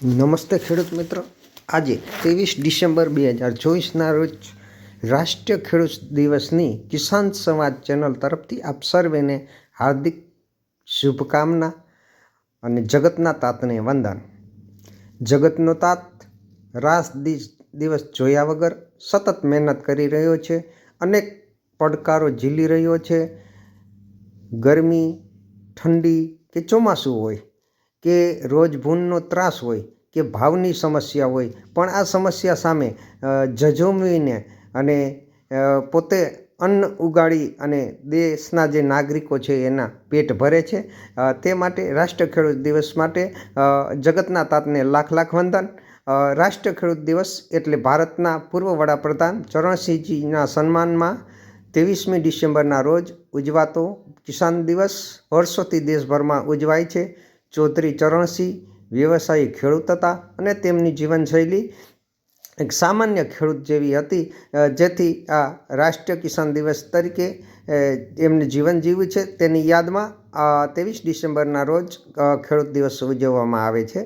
નમસ્તે ખેડૂત મિત્રો. આજે ત્રેવીસ ડિસેમ્બર બે હજાર ચોવીસના રોજ રાષ્ટ્રીય ખેડૂત દિવસની કિસાન સંવાદ ચેનલ તરફથી આપ સર્વેને હાર્દિક શુભકામના અને જગતના તાતને વંદન. જગતનો તાત રાસ દિવસ જોયા વગર સતત મહેનત કરી રહ્યો છે, અનેક પડકારો ઝીલી રહ્યો છે. ગરમી, ઠંડી કે ચોમાસું હોય કે રોજ ભૂનનો ત્રાસ હોય, કે ભાવની સમસ્યા હોય, પણ આ સમસ્યા સામે ઝઝૂમીને અને પોતે અન્ન ઉગાડી અને દેશના જે નાગરિકો છે એના પેટ ભરે છે તે માટે રાષ્ટ્ર ખેડૂત દિવસ માટે જગતના તાતને લાખ લાખ વંદન રાષ્ટ્ર ખેડૂત દિવસ એટલે ભારતના પૂર્વ વડાપ્રધાન ચરણસિંહજીના સન્માનમાં ત્રેવીસમી ડિસેમ્બરના રોજ ઉજવાતો કિસાન દિવસ, વર્ષોથી દેશભરમાં ઉજવાય છે. ચૌધરી ચરણસિંહ, વ્યવસાયી ખેડૂત હતા અને તેમની જીવનશૈલી એક સામાન્ય ખેડૂત જેવી હતી જેથી આ રાષ્ટ્રીય કિસાન દિવસ તરીકે એમને જીવન જીવ્યું છે. તેની યાદમાં ત્રેવીસ ડિસેમ્બરના રોજ ખેડૂત દિવસ ઉજવવામાં આવે છે.